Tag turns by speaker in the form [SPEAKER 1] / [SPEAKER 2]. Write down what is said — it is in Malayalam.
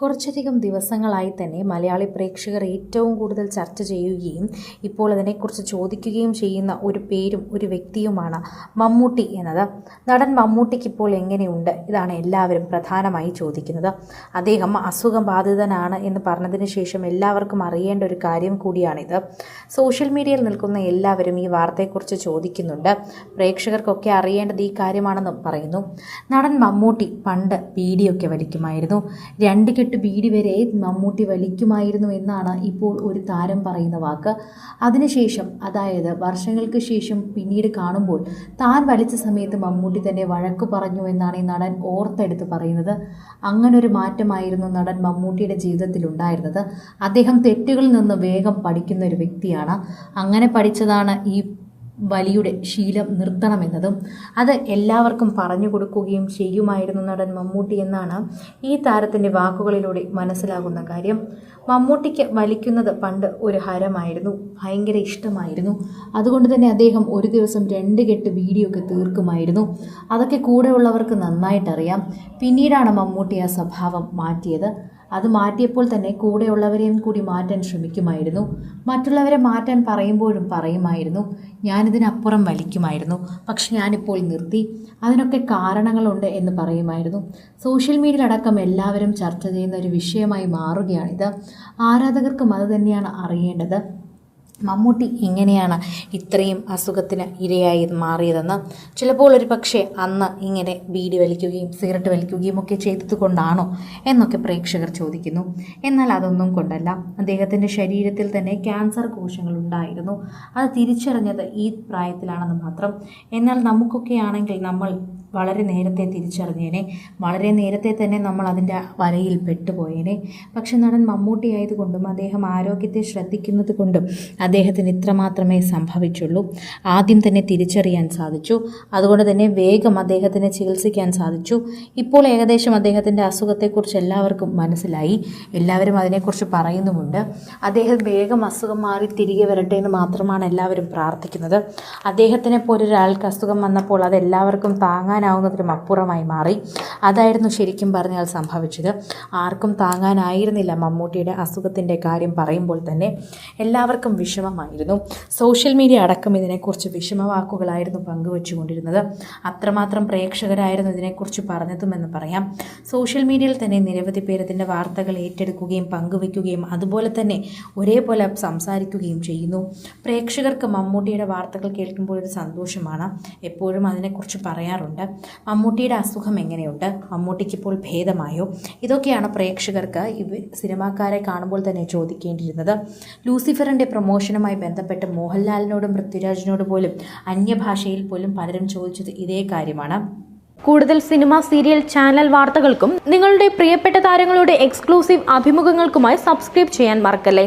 [SPEAKER 1] കുറച്ചധികം ദിവസങ്ങളായി തന്നെ മലയാളി പ്രേക്ഷകർ ഏറ്റവും കൂടുതൽ ചർച്ച ചെയ്യുകയും ഇപ്പോൾ അതിനെക്കുറിച്ച് ചോദിക്കുകയും ചെയ്യുന്ന ഒരു പേരും ഒരു വ്യക്തിയുമാണ് മമ്മൂട്ടി എന്നത്. നടൻ മമ്മൂട്ടിക്ക് ഇപ്പോൾ എങ്ങനെയുണ്ട്? ഇതാണ് എല്ലാവരും പ്രധാനമായി ചോദിക്കുന്നത്. അദ്ദേഹം അസുഖം ബാധിതനാണ് എന്ന് പറഞ്ഞതിന് ശേഷം എല്ലാവർക്കും അറിയേണ്ട ഒരു കാര്യം കൂടിയാണിത്. സോഷ്യൽ മീഡിയയിൽ നിൽക്കുന്ന എല്ലാവരും ഈ വാർത്തയെക്കുറിച്ച് ചോദിക്കുന്നുണ്ട്. പ്രേക്ഷകർക്കൊക്കെ അറിയേണ്ടത് ഈ കാര്യമാണെന്നും പറയുന്നു. നടൻ മമ്മൂട്ടി പണ്ട് ബീഡിയൊക്കെ വലിക്കുമായിരുന്നു. രണ്ട് കെട്ട് ബീഡി വരെ മമ്മൂട്ടി വലിക്കുമായിരുന്നു എന്നാണ് ഇപ്പോൾ ഒരു താരം പറയുന്ന വാക്ക്. അതിനുശേഷം അതായത് വർഷങ്ങൾക്ക് ശേഷം പിന്നീട് കാണുമ്പോൾ താൻ വലിച്ച സമയത്ത് മമ്മൂട്ടി തന്നെ വഴക്കു പറഞ്ഞു എന്നാണ് ഈ നടൻ ഓർത്തെടുത്ത് പറയുന്നത്. അങ്ങനൊരു മാറ്റമായിരുന്നു നടൻ മമ്മൂട്ടിയുടെ ജീവിതത്തിൽ ഉണ്ടായിരുന്നത്. അദ്ദേഹം തെറ്റുകളിൽ നിന്ന് വേഗം പഠിക്കുന്ന ഒരു വ്യക്തിയാണ്. അങ്ങനെ പഠിച്ചതാണ് ഈ വലിയുടെ ശീലം നിർത്തണമെന്നതും അത് എല്ലാവർക്കും പറഞ്ഞു കൊടുക്കുകയും ചെയ്യുമായിരുന്നു നടൻ മമ്മൂട്ടി എന്നാണ് ഈ താരത്തിന്റെ വാക്കുകളിലൂടെ മനസ്സിലാകുന്ന കാര്യം. മമ്മൂട്ടിക്ക് വലിക്കുന്നത് പണ്ട് ഒരു ഹരമായിരുന്നു. ഭയങ്കര ഇഷ്ടമായിരുന്നു. അതുകൊണ്ട് തന്നെ അദ്ദേഹം ഒരു ദിവസം രണ്ട് കെട്ട് വീഡിയോ ഒക്കെ തീർക്കുമായിരുന്നു. അതൊക്കെ കൂടെയുള്ളവർക്ക് നന്നായിട്ടറിയാം. പിന്നീടാണ് മമ്മൂട്ടി ആ സ്വഭാവം മാറ്റിയത്. അത് മാറ്റിയപ്പോൾ തന്നെ കൂടെയുള്ളവരെയും കൂടി മാറ്റാൻ ശ്രമിക്കുമായിരുന്നു. മറ്റുള്ളവരെ മാറ്റാൻ പറയുമ്പോഴും പറയുമായിരുന്നു. ഞാനിതിനപ്പുറം വലിക്കുമായിരുന്നു. പക്ഷെ ഞാനിപ്പോൾ നിർത്തി. അതിനൊക്കെ കാരണങ്ങളുണ്ട് എന്ന് പറയുമായിരുന്നു. സോഷ്യൽ മീഡിയയിലടക്കം എല്ലാവരും ചർച്ച ചെയ്യുന്ന ഒരു വിഷയമായി മാറുകയാണിത്. ആരാധകർക്കും അത് തന്നെയാണ് അറിയേണ്ടത്. മമ്മൂട്ടി എങ്ങനെയാണ് ഇത്രയും അസുഖത്തിന് ഇരയായി മാറിയതെന്ന് ചിലപ്പോൾ ഒരു പക്ഷേ അന്ന് ഇങ്ങനെ ബീഡി വലിക്കുകയും സിഗരറ്റ് വലിക്കുകയും ഒക്കെ ചെയ്തത് കൊണ്ടാണോ എന്നൊക്കെ പ്രേക്ഷകർ ചോദിക്കുന്നു. എന്നാൽ അതൊന്നും കൊണ്ടല്ല. അദ്ദേഹത്തിന്റെ ശരീരത്തിൽ തന്നെ ക്യാൻസർ കോശങ്ങൾ ഉണ്ടായിരുന്നു. അത് തിരിച്ചറിഞ്ഞത് ഈ പ്രായത്തിലാണെന്ന് മാത്രം. എന്നാൽ നമുക്കൊക്കെ ആണെങ്കിൽ നമ്മൾ വളരെ നേരത്തെ തിരിച്ചറിഞ്ഞേനെ. വളരെ നേരത്തെ തന്നെ നമ്മൾ അതിന്റെ വലയിൽ പെട്ടുപോയേനെ. പക്ഷെ നടൻ മമ്മൂട്ടി ആയതുകൊണ്ടും അദ്ദേഹം ആരോഗ്യത്തെ ശ്രദ്ധിക്കുന്നത് കൊണ്ടും അദ്ദേഹത്തിന് ഇത്രമാത്രമേ സംഭവിച്ചുള്ളൂ. ആദ്യം തന്നെ തിരിച്ചറിയാൻ സാധിച്ചു. അതുകൊണ്ട് തന്നെ വേഗം അദ്ദേഹത്തിന് ചികിത്സിക്കാൻ സാധിച്ചു. ഇപ്പോൾ ഏകദേശം അദ്ദേഹത്തിന്റെ അസുഖത്തെക്കുറിച്ച് എല്ലാവർക്കും മനസ്സിലായി. എല്ലാവരും അതിനെക്കുറിച്ച് പറയുന്നുമുണ്ട്. അദ്ദേഹം വേഗം അസുഖം മാറി തിരികെ വരട്ടെ എന്ന് മാത്രമാണ് എല്ലാവരും പ്രാർത്ഥിക്കുന്നത്. അദ്ദേഹത്തിനെ പോലൊരാൾക്ക് അസുഖം വന്നപ്പോൾ അത് എല്ലാവർക്കും താങ്ങാനാവുന്നതിനും അപ്പുറമായി മാറി. അതായിരുന്നു ശരിക്കും പറഞ്ഞാൽ സംഭവിച്ചത്. ആർക്കും താങ്ങാനായിരുന്നില്ല മമ്മൂട്ടിയുടെ അസുഖത്തിന്റെ കാര്യം പറയുമ്പോൾ തന്നെ. എല്ലാവർക്കും വിഷമമായിരുന്നു. സോഷ്യൽ മീഡിയ അടക്കം ഇതിനെക്കുറിച്ച് വിഷമവാക്കുകളായിരുന്നു പങ്കുവെച്ചുകൊണ്ടിരുന്നത്. അത്രമാത്രം പ്രേക്ഷകരായിരുന്നു ഇതിനെക്കുറിച്ച് പറഞ്ഞതുമെന്ന് പറയാം. സോഷ്യൽ മീഡിയയിൽ തന്നെ നിരവധി പേർ ഇതിന്റെ വാർത്തകൾ ഏറ്റെടുക്കുകയും പങ്കുവെക്കുകയും അതുപോലെ തന്നെ ഒരേപോലെ സംസാരിക്കുകയും ചെയ്യുന്നു. പ്രേക്ഷകർക്ക് മമ്മൂട്ടിയുടെ വാർത്തകൾ കേൾക്കുമ്പോൾ ഒരു സന്തോഷമാണ്. എപ്പോഴും അതിനെക്കുറിച്ച് പറയാറുണ്ട്. മമ്മൂട്ടിയുടെ അസുഖം എങ്ങനെയുണ്ട്? മമ്മൂട്ടിക്ക് ഇപ്പോൾ ഭേദമായോ? ഇതൊക്കെയാണ് പ്രേക്ഷകർക്ക് ഇവ സിനിമാക്കാരെ കാണുമ്പോൾ തന്നെ ചോദിക്കേണ്ടിയിരുന്നത്. ലൂസിഫറിന്റെ പ്രൊമോഷനുമായി ബന്ധപ്പെട്ട് മോഹൻലാലിനോടും പൃഥ്വിരാജിനോട് പോലും അന്യഭാഷയിൽ പോലും പലരും ചോദിച്ചത് ഇതേ കാര്യമാണ്.
[SPEAKER 2] കൂടുതൽ സിനിമ സീരിയൽ ചാനൽ വാർത്തകൾക്കും നിങ്ങളുടെ പ്രിയപ്പെട്ട താരങ്ങളുടെ എക്സ്ക്ലൂസീവ് അഭിമുഖങ്ങൾക്കുമായി സബ്സ്ക്രൈബ് ചെയ്യാൻ മറക്കല്ലേ?